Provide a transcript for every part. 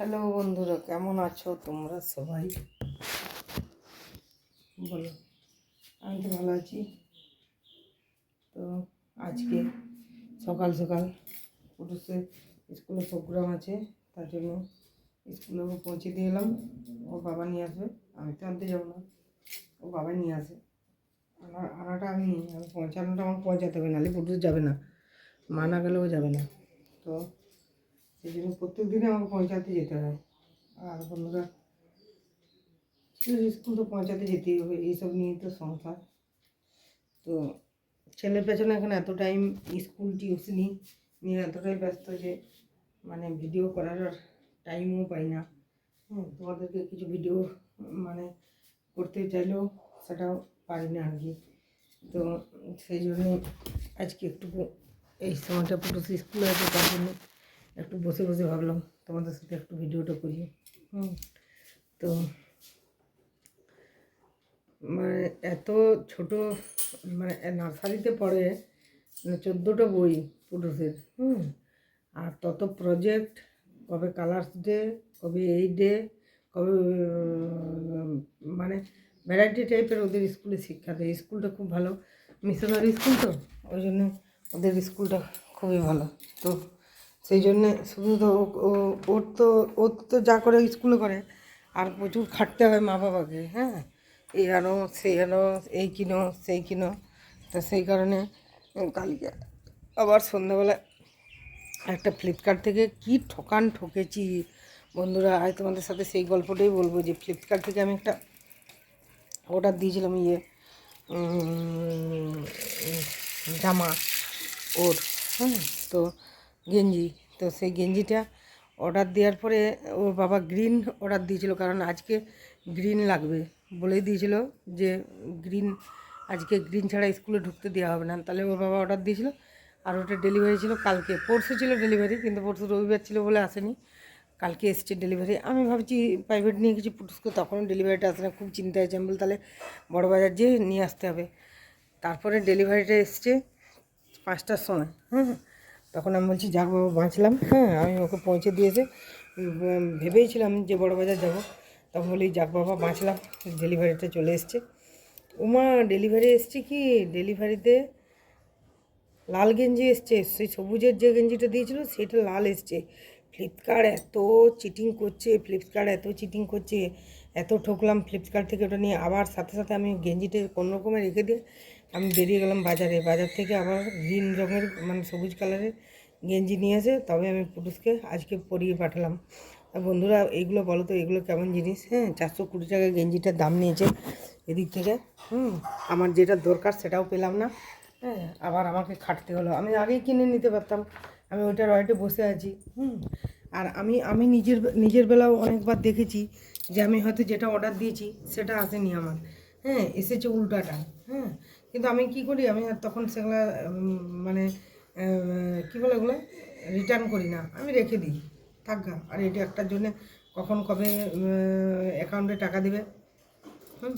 Hello বন্ধুরা, কেমন আছো? তোমরা সবাই? বলো, আমি তো ভালো আছি। তো আজকে সকাল সকাল পুরুষের স্কুলে প্রোগ্রাম আছে, তার জন্য স্কুলে পৌঁছে দিয়ে এলাম। ও বাবা নিয়ে আসবে। আমি তো আনতে যাব না। ও বাবা নিয়ে আসে। আনা, আনাটা আমি আমি পৌঁছানোটা আমাকে পৌঁছাতে হবে, নাহলে পুরুষ যাবে না। মা না গেলেও যাবে না। তো সেই জন্য প্রত্যেক দিনে আমাকে পৌঁছাতে যেতে হয়। আর বন্ধুরা স্কুল তো পৌঁছাতে যেতেই হবে, এইসব নিয়েই তো সংসার। তো ছেলের পেছনে এখন এত টাইম স্কুল টিউশনি নিয়ে এতটাই ব্যস্ত যে মানে ভিডিও করার টাইমও পাই না। হ্যাঁ তোমাদেরকে কিছু ভিডিও মানে করতে চাইলেও সেটাও পারি না আর কি। তো সেই জন্য আজকে একটু এই সময়টা পুরো স্কুলে আছে তার জন্য একটু বসে বসে ভাবলাম তোমাদের সাথে একটু ভিডিওটা করি। হুম। তো মানে এত ছোট মানে নার্সারিতে পড়ে মানে চোদ্দোটা বই পুরুষের, হুম। আর তত প্রজেক্ট কবে কালার্স ডে কবে এই ডে কবে মানে ভ্যারাইটি টাইপের ওদের স্কুলে শিক্ষা দেয়। স্কুলটা খুব ভালো। মিশনারি স্কুল তো, ওই জন্য ওদের স্কুলটা খুবই ভালো। তো সেই জন্যে শুধু তো ওর তো ওর তো যা করে স্কুলে করে, আর প্রচুর খাটতে হয় মা বাবাকে হ্যাঁ? এই আনো, সেই আনো, এই কিনো, সেই কিনো। তো সেই কারণে কালকে আবার সন্ধ্যাবেলা একটা ফ্লিপকার্ট থেকে কি ঠকান ঠকেছি। বন্ধুরা, আজ তোমাদের সাথে সেই গল্পটাই বলব যে ফ্লিপকার্ট থেকে আমি একটা অর্ডার দিয়েছিলাম ইয়ে জামা ওর হ্যাঁ? তো গেঞ্জি। তো সেই গেঞ্জিটা অর্ডার দেওয়ার পরে ওর বাবা গ্রিন অর্ডার দিয়েছিল, কারণ আজকে গ্রিন লাগবে বলেই দিয়েছিল যে গ্রিন আজকে গ্রিন ছাড়া স্কুলে ঢুকতে দেওয়া হবে না। তাহলে ওর বাবা অর্ডার দিয়েছিল আর ওটা ডেলিভারি ছিল কালকে। পরশু ছিল ডেলিভারি কিন্তু পরশু রবিবার ছিল বলে আসেনি। কালকে এসছে ডেলিভারি আমি ভাবছি প্রাইভেট নিয়ে কিছু পুটুস্কো তখনও ডেলিভারিটা আসে না। খুব চিন্তা হয়েছে আমি। বলি তাহলে বড় বাজার যেয়ে নিয়ে আসতে হবে। তারপরে ডেলিভারিটা এসছে পাঁচটার সময়। হ্যাঁ তখন আমি বলছি, যাক বাবা, বাঁচলাম। হ্যাঁ আমি ওকে পৌঁছে দিয়েছে। ভেবেইছিলাম যে বড় বাজার যাব। তখন বলি, যাক বাবা, বাঁচলাম। ডেলিভারিটা চলে এসছে। উমা, ডেলিভারি এসছে কি? ডেলিভারিতে লাল গেঞ্জি এসছে। সেই সবুজের যে গেঞ্জিটা দিয়েছিল, সেটা লাল এসছে। ফ্লিপকার্ট এত চিটিং করছে, ফ্লিপকার্ট এত চিটিং করছে। এত ঠকলাম, ফ্লিপকার্ট থেকে ওটা নিয়ে আবার সাথে সাথে আমি গেঞ্জিটা কোনো রকমে রেখে দিয়ে আমি বেরিয়ে গেলাম বাজারে। বাজার থেকে আবার গ্রিন রঙের মানে সবুজ কালারের গেঞ্জি নিয়ে এসে তবে আমি পুরুষকে আজকে পরিয়ে পাঠালাম। আর বন্ধুরা, এইগুলো বলো তো, এগুলো কেমন জিনিস? হ্যাঁ চারশো কুড়ি টাকা গেঞ্জিটার দাম নিয়েছে এদিক থেকে। হুম, আমার যেটা দরকার সেটাও পেলাম না। হ্যাঁ আবার আমাকে খাটতে হলো। আমি আগেই কিনে নিতে পারতাম। আমি ওইটার ওয়াইটে বসে আছি। হুম, আর আমি আমি নিজের নিজের বেলাও অনেকবার দেখেছি যে আমি হয়তো যেটা অর্ডার দিয়েছি সেটা আসেনি আমার। হ্যাঁ এসেছে উল্টাটা। হ্যাঁ কিন্তু আমি কি করি? আমি আর তখন সেগুলো মানে কি বলে ওগুলো? রিটার্ন করি না। আমি রেখে দিই। থাকা আর এটা একটার জন্যে কখন কবে অ্যাকাউন্টে টাকা দেবে? হুম।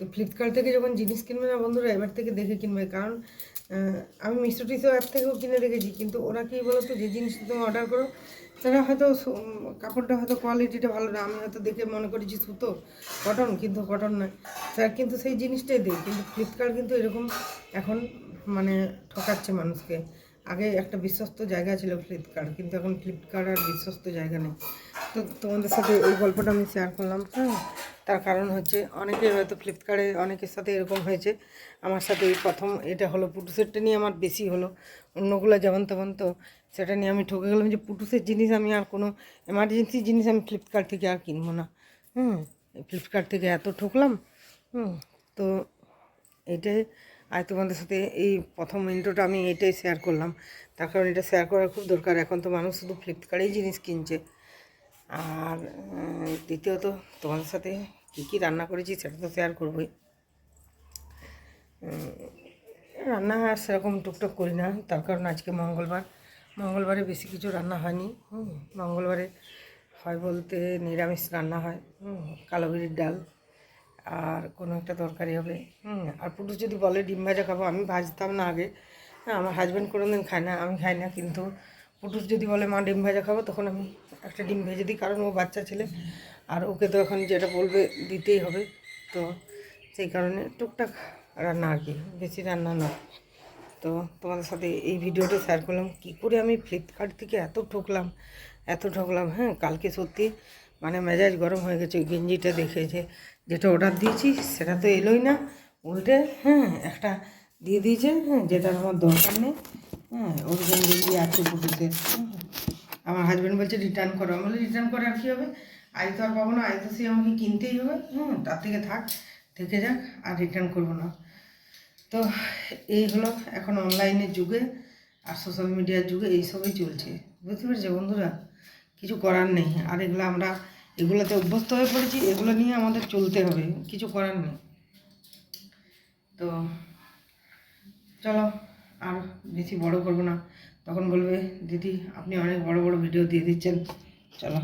তো ফ্লিপকার্ট থেকে যখন জিনিস কিনবে না বন্ধুরা, এবার থেকে দেখে কিনবে। কারণ আমি মিশো টিশো অ্যাপ থেকেও কিনে রেখেছি, কিন্তু ওরা কি বলো তো যে জিনিস তুমি অর্ডার করো সেটা হয়তো কাপড়টা হয়তো কোয়ালিটিটা ভালো না। আমি হয়তো দেখে মনে করেছি সুতো কটন কিন্তু কটন নয় স্যার, কিন্তু সেই জিনিসটাই দেয় কিন্তু ফ্লিপকার্ট কিন্তু এরকম এখন মানে ঠকাচ্ছে মানুষকে। আগে একটা বিশ্বস্ত জায়গা ছিল ফ্লিপকার্ট, কিন্তু এখন ফ্লিপকার্ট আর বিশ্বস্ত জায়গা নেই। তো তোমাদের সাথে ওই গল্পটা আমি শেয়ার করলাম হ্যাঁ? তার কারণ হচ্ছে অনেকের হয়তো ফ্লিপকার্টে, অনেকের সাথে এরকম হয়েছে। আমার সাথে এই প্রথম এটা হলো পুটুসেরটা নিয়ে আমার বেশি হলো, অন্যগুলো যেমন তেমন। তো সেটা নিয়ে আমি ঠকে গেলাম যে পুটুসের জিনিস আমি আর কোনো এমার্জেন্সি জিনিস আমি ফ্লিপকার্ট থেকে আর কিনবো না। হুম, ফ্লিপকার্ট থেকে এত ঠকলাম, হুম, তো এটাই আর তোমাদের সাথে এই প্রথম ইন্ট্রোটা আমি এটাই শেয়ার করলাম। তার কারণ এটা শেয়ার করার খুব দরকার। এখন তো মানুষ শুধু ফ্লিপকার্টেই জিনিস কিনছে। আর দ্বিতীয়ত তোমাদের সাথে কী কী রান্না করেছি সেটা তো শেয়ার করবোই। রান্না আর সেরকম টুকটাক করি না। তার কারণ আজকে মঙ্গলবার। মঙ্গলবারে বেশি কিছু রান্না হয়নি। হুম, মঙ্গলবারে হয় বলতে নিরামিষ রান্না হয়। হুম, কালো বিরির ডাল। আর কোনো একটা তরকারি হবে। হুম। আর পুরুষ যদি বলে ডিম ভাজা খাব আমি ভাজতাম না আগে। হ্যাঁ আমার হাজব্যান্ড কোনো দিন খায় না আমি খাই না কিন্তু পুটুস যদি বলে মা ডিম ভাজা খাব তখন আমি একটা ডিম ভেজে দিই কারণ ও বাচ্চা ছেলে। আর ওকে তো এখন যেটা বলবে দিতেই হবে। তো সেই কারণে টুকটাক রান্না আর কি বেশি রান্না না তো তোমাদের সাথে এই ভিডিওটা শেয়ার করলাম। কী করে আমি ফ্লিপকার্ট থেকে এত ঠকলাম এত ঠকলাম হ্যাঁ কালকে সত্যি মানে মেজাজ গরম হয়ে গেছে গেঞ্জিটা দেখে যে যেটা অর্ডার দিয়েছি সেটা তো এলোই না। উল্টে হ্যাঁ একটা দিয়ে দিয়েছে হ্যাঁ যেটার আমার দরকার নেই হ্যাঁ ওর গেঞ্জি আছে পুটুতে আমার হাজব্যান্ড বলছে রিটার্ন করো। আমি রিটার্ন করে আর কী হবে? আজ তো আর পাবো না আজ তো সে আমাকে কিনতেই হবে হুম তার থেকে থাক, থেকে যাক, আর রিটার্ন করব না। তো এই হলো এখন অনলাইনের যুগে আর সোশ্যাল মিডিয়ার যুগে এইসবই চলছে। বুঝতে পেরেছ বন্ধুরা? কিছু করার নেই। আর এগুলো আমরা এগুলোতে অভ্যস্ত হয়ে পড়েছি, এগুলো নিয়ে আমাদের চলতে হবে, কিছু করার নেই। তো চলো, আর বেশি বড় করব না। তখন বলবে, দিদি, আপনি অনেক বড় বড় ভিডিও দিয়ে দিচ্ছেন। চলো।